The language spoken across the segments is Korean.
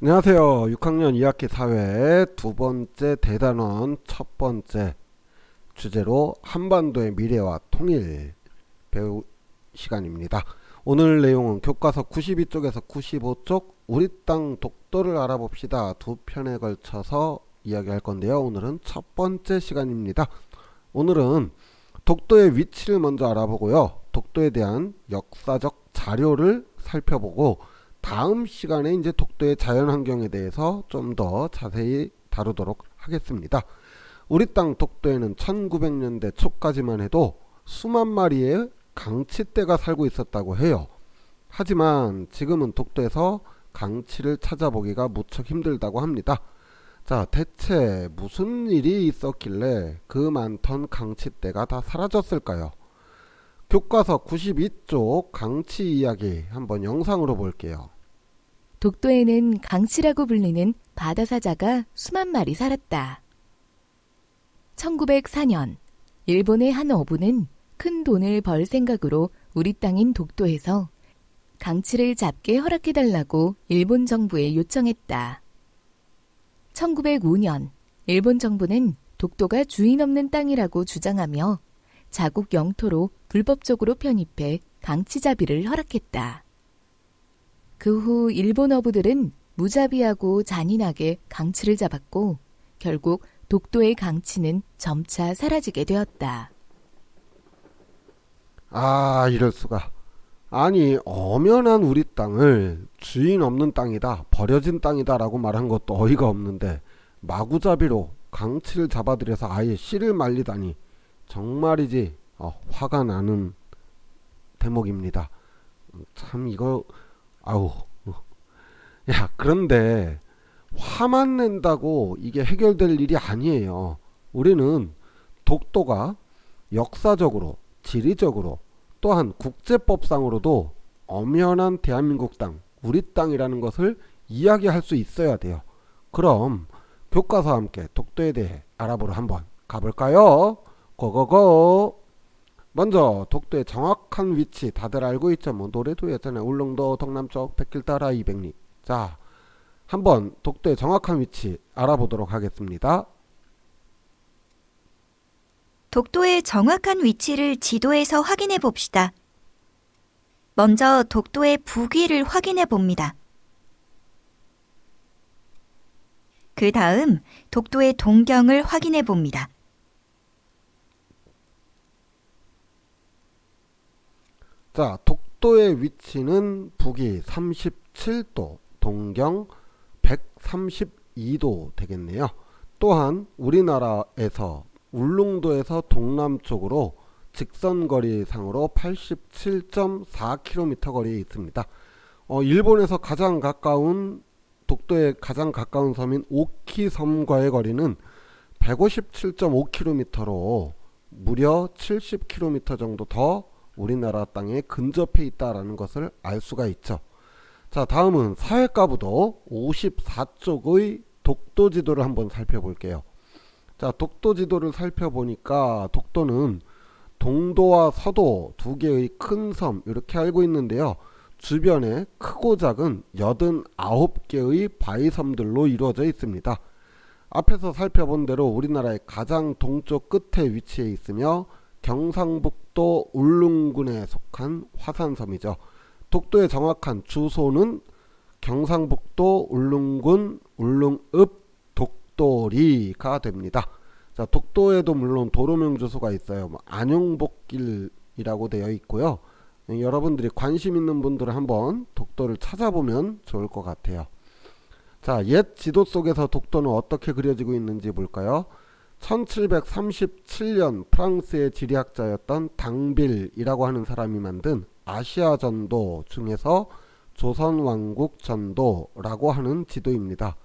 안녕하세요. 6학년 2학기 사회 두 번째 대단원 첫 번째 주제로 한반도의 미래와 통일 배우 시간입니다. 오늘 내용은 교과서 92쪽에서 95쪽 우리 땅 독도를 알아봅시다 두 편에 걸쳐서 이야기할 건데요. 오늘은 첫 번째 시간입니다. 오늘은 독도의 위치를 먼저 알아보고요. 독도에 대한 역사적 자료를 살펴보고 다음 시간에 이제 독도의 자연환경에 대해서 좀 더 자세히 다루도록 하겠습니다. 우리 땅 독도에는 1900년대 초까지만 해도 수만 마리의 강치떼가 살고 있었다고 해요. 하지만 지금은 독도에서 강치를 찾아보기가 무척 힘들다고 합니다. 자, 대체 무슨 일이 있었길래 그 많던 강치떼가 다 사라졌을까요? 교과서 92쪽 강치 이야기 한번 영상으로 볼게요. 독도에는 강치라고 불리는 바다사자가 수만 마리 살았다. 1904년 일본의 한 어부는 큰 돈을 벌 생각으로 우리 땅인 독도에서 강치를 잡게 허락해달라고 일본 정부에 요청했다. 1905년 일본 정부는 독도가 주인 없는 땅이라고 주장하며 자국 영토로 불법적으로 편입해 강치잡이를 허락했다. 그 후 일본 어부들은 무자비하고 잔인하게 강치를 잡았고 결국 독도의 강치는 점차 사라지게 되었다. 아, 이럴 수가. 아니, 엄연한 우리 땅을 주인 없는 땅이다, 버려진 땅이다라고 말한 것도 어이가 없는데 마구잡이로 강치를 잡아들여서 아예 씨를 말리다니 정말이지 어, 화가 나는 대목입니다. 참 이거 아우 야 그런데 화만 낸다고 이게 해결될 일이 아니에요. 우리는 독도가 역사적으로 지리적으로 또한 국제법상으로도 엄연한 대한민국 땅, 우리 땅이라는 것을 이야기할 수 있어야 돼요. 그럼 교과서와 함께 독도에 대해 알아보러 한번 가볼까요? 고고고! 먼저 독도의 정확한 위치 다들 알고 있죠? 뭐 노래도 했잖아요. 울릉도 동남쪽 백길 따라 200리. 자, 한번 독도의 정확한 위치 알아보도록 하겠습니다. 독도의 정확한 위치를 지도에서 확인해 봅시다. 먼저 독도의 북위를 확인해 봅니다. 그 다음 독도의 동경을 확인해 봅니다. 자, 독도의 위치는 북위 37도, 동경 132도 되겠네요. 또한 우리나라에서 울릉도에서 동남쪽으로 직선거리 상으로 87.4km 거리에 있습니다. 어, 일본에서 가장 가까운 독도에 가장 가까운 섬인 오키 섬과의 거리는 157.5km로 무려 70km 정도 더 우리나라 땅에 근접해 있다라는 것을 알 수가 있죠. 자, 다음은 사회가부도 54쪽의 독도 지도를 한번 살펴볼게요. 자, 독도 지도를 살펴보니까 독도는 동도와 서도 두 개의 큰 섬 이렇게 알고 있는데요. 주변에 크고 작은 89개의 바위섬들로 이루어져 있습니다. 앞에서 살펴본 대로 우리나라의 가장 동쪽 끝에 위치해 있으며 경상북 도 울릉군에 속한 화산섬이죠. 독도의 정확한 주소는 경상북도 울릉군 울릉읍 독도리가 됩니다. 자, 독도에도 물론 도로명 주소가 있어요. 뭐 안용복길이라고 되어 있고요. 예, 여러분들이 관심 있는 분들은 한번 독도를 찾아보면 좋을 것 같아요. 자, 옛 지도 속에서 독도는 어떻게 그려지고 있는지 볼까요? 1737년 프랑스의 지리학자였던 당빌이라고 하는 사람이 만든 아시아 전도 중에서 조선 왕국 전도라고 하는 지도입니다.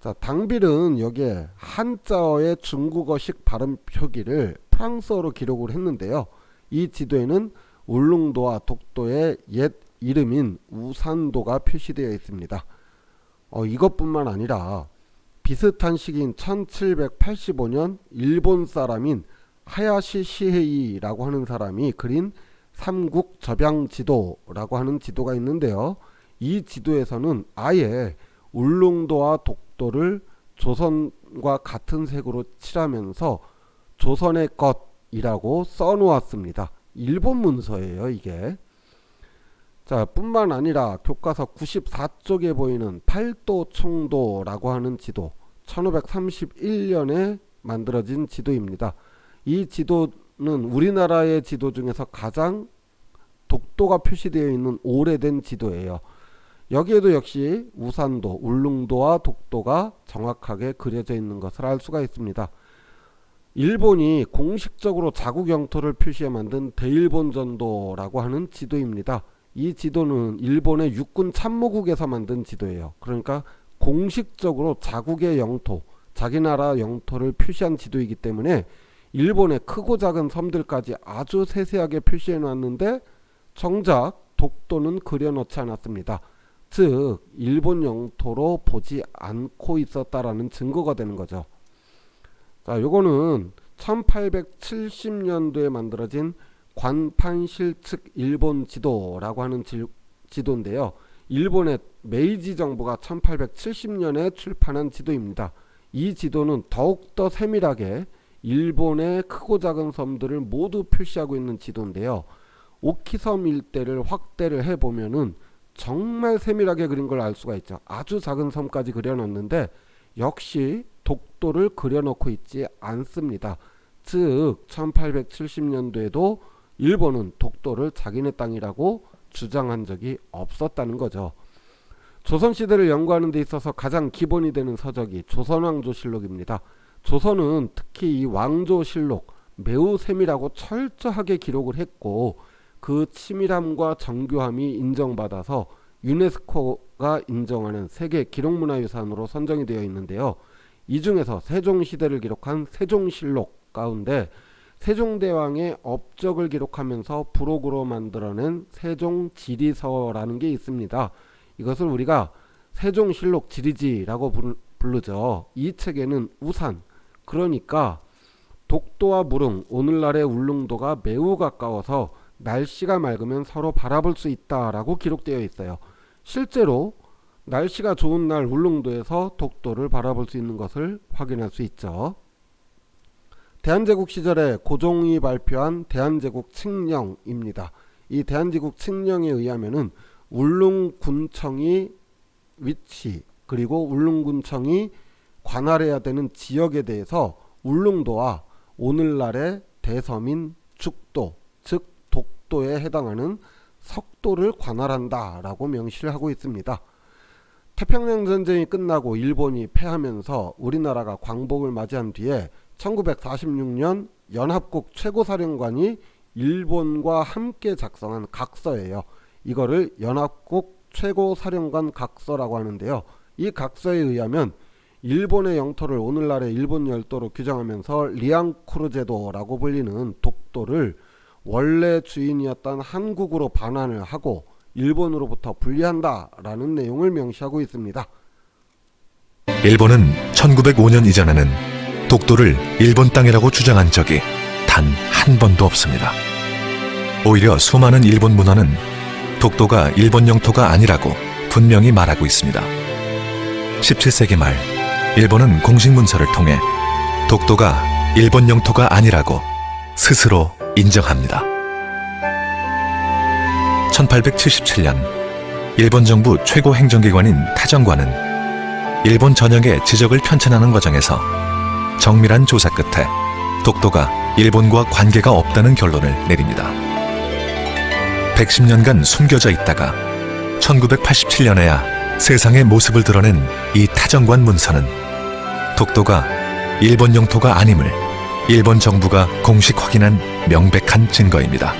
자, 당빌은 여기에 한자어의 중국어식 발음 표기를 프랑스어로 기록을 했는데요. 이 지도에는 울릉도와 독도의 옛 이름인 우산도가 표시되어 있습니다. 어, 이것뿐만 아니라 비슷한 시기인 1785년 일본 사람인 하야시 시헤이라고 하는 사람이 그린 삼국 접양 지도라고 하는 지도가 있는데요. 이 지도에서는 아예 울릉도와 독도를 조선과 같은 색으로 칠하면서 조선의 것이라고 써놓았습니다. 일본 문서예요, 이게. 자, 뿐만 아니라 교과서 94쪽에 보이는 팔도 총도라고 하는 지도, 1531년에 만들어진 지도입니다. 이 지도는 우리나라의 지도 중에서 가장 독도가 표시되어 있는 오래된 지도예요. 여기에도 역시 우산도, 울릉도와 독도가 정확하게 그려져 있는 것을 알 수가 있습니다. 일본이 공식적으로 자국 영토를 표시해 만든 대일본전도라고 하는 지도입니다. 이 지도는 일본의 육군 참모국에서 만든 지도예요. 그러니까 공식적으로 자국의 영토, 자기 나라 영토를 표시한 지도이기 때문에 일본의 크고 작은 섬들까지 아주 세세하게 표시해 놨는데 정작 독도는 그려놓지 않았습니다. 즉 일본 영토로 보지 않고 있었다라는 증거가 되는 거죠. 자, 요거는 1870년도에 만들어진 관판실 측 일본 지도라고 하는 지, 지도인데요. 일본의 메이지 정부가 1870년에 출판한 지도입니다. 이 지도는 더욱더 세밀하게 일본의 크고 작은 섬들을 모두 표시하고 있는 지도인데요. 오키섬 일대를 확대를 해보면은 정말 세밀하게 그린 걸 알 수가 있죠. 아주 작은 섬까지 그려놨는데 역시 독도를 그려놓고 있지 않습니다. 즉 1870년도에도 일본은 독도를 자기네 땅이라고 주장한 적이 없었다는 거죠. 조선시대를 연구하는 데 있어서 가장 기본이 되는 서적이 조선왕조실록입니다. 조선은 특히 이 왕조실록 매우 세밀하고 철저하게 기록을 했고 그 치밀함과 정교함이 인정받아서 유네스코가 인정하는 세계 기록문화유산으로 선정이 되어 있는데요. 이 중에서 세종시대를 기록한 세종실록 가운데 세종대왕의 업적을 기록하면서 부록으로 만들어낸 세종지리서라는 게 있습니다. 이것을 우리가 세종실록 지리지라고 부르죠. 이 책에는 우산, 그러니까 독도와 무릉, 오늘날의 울릉도가 매우 가까워서 날씨가 맑으면 서로 바라볼 수 있다라고 기록되어 있어요. 실제로 날씨가 좋은 날 울릉도에서 독도를 바라볼 수 있는 것을 확인할 수 있죠. 대한제국 시절에 고종이 발표한 대한제국 칙령입니다. 이 대한제국 칙령에 의하면은 울릉군청이 위치 그리고 울릉군청이 관할해야 되는 지역에 대해서 울릉도와 오늘날의 대섬인 죽도 즉 독도에 해당하는 석도를 관할한다라고 명시를 하고 있습니다. 태평양 전쟁이 끝나고 일본이 패하면서 우리나라가 광복을 맞이한 뒤에 1946년 연합국 최고사령관이 일본과 함께 작성한 각서예요. 이거를 연합국 최고사령관 각서라고 하는데요. 이 각서에 의하면 일본의 영토를 오늘날의 일본 열도로 규정하면서 리앙쿠르 제도라고 불리는 독도를 원래 주인이었던 한국으로 반환을 하고 일본으로부터 분리한다라는 내용을 명시하고 있습니다. 일본은 1905년 이전에는 독도를 일본 땅이라고 주장한 적이 단 한 번도 없습니다. 오히려 수많은 일본 문헌은 독도가 일본 영토가 아니라고 분명히 말하고 있습니다. 17세기 말 일본은 공식 문서를 통해 독도가 일본 영토가 아니라고 스스로 인정합니다. 1877년 일본 정부 최고 행정기관인 타정관은 일본 전역의 지적을 편찬하는 과정에서 정밀한 조사 끝에 독도가 일본과 관계가 없다는 결론을 내립니다. 110년간 숨겨져 있다가 1987년에야 세상의 모습을 드러낸 이 타정관 문서는 독도가 일본 영토가 아님을 일본 정부가 공식 확인한 명백한 증거입니다.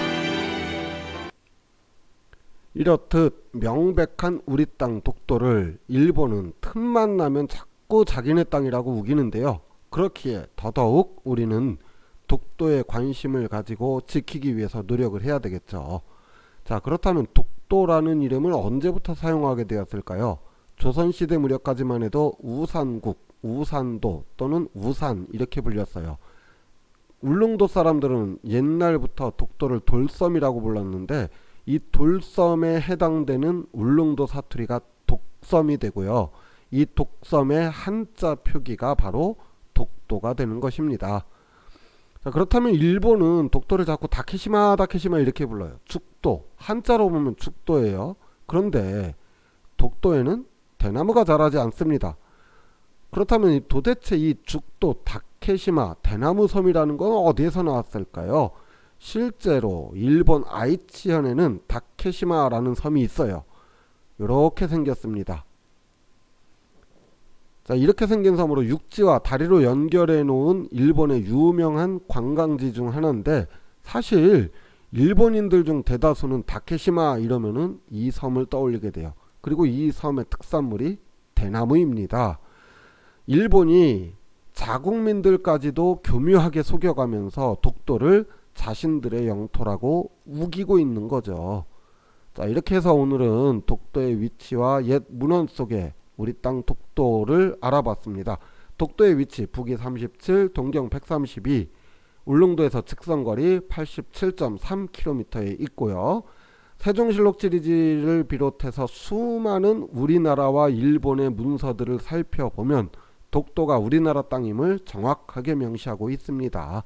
이렇듯 명백한 우리 땅 독도를 일본은 틈만 나면 자꾸 자기네 땅이라고 우기는데요. 그렇기에 더더욱 우리는 독도에 관심을 가지고 지키기 위해서 노력을 해야 되겠죠. 자, 그렇다면 독도라는 이름을 언제부터 사용하게 되었을까요? 조선시대 무렵까지만 해도 우산국, 우산도 또는 우산 이렇게 불렸어요. 울릉도 사람들은 옛날부터 독도를 돌섬이라고 불렀는데 이 돌섬에 해당되는 울릉도 사투리가 독섬이 되고요. 이 독섬의 한자 표기가 바로 독도가 되는 것입니다. 자, 그렇다면 일본은 독도를 자꾸 다케시마 다케시마 이렇게 불러요. 죽도 한자로 보면 죽도예요. 그런데 독도에는 대나무가 자라지 않습니다. 그렇다면 이 도대체 이 죽도 다케시마 대나무 섬이라는 건 어디에서 나왔을까요? 실제로 일본 아이치현에는 다케시마라는 섬이 있어요. 이렇게 생겼습니다. 자, 이렇게 생긴 섬으로 육지와 다리로 연결해 놓은 일본의 유명한 관광지 중 하나인데 사실 일본인들 중 대다수는 다케시마 이러면은 이 섬을 떠올리게 돼요. 그리고 이 섬의 특산물이 대나무입니다. 일본이 자국민들까지도 교묘하게 속여가면서 독도를 자신들의 영토라고 우기고 있는 거죠. 자, 이렇게 해서 오늘은 독도의 위치와 옛 문헌 속에 우리 땅 독도를 알아봤습니다. 독도의 위치 북위 37, 동경 132, 울릉도에서 직선거리 87.3km에 있고요. 세종실록 지리지를 비롯해서 수많은 우리나라와 일본의 문서들을 살펴보면 독도가 우리나라 땅임을 정확하게 명시하고 있습니다.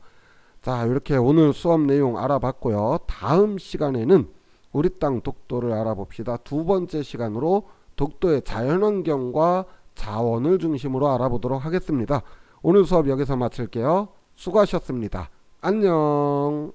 자, 이렇게 오늘 수업 내용 알아봤고요. 다음 시간에는 우리 땅 독도를 알아봅시다. 두 번째 시간으로 독도의 자연환경과 자원을 중심으로 알아보도록 하겠습니다. 오늘 수업 여기서 마칠게요. 수고하셨습니다. 안녕.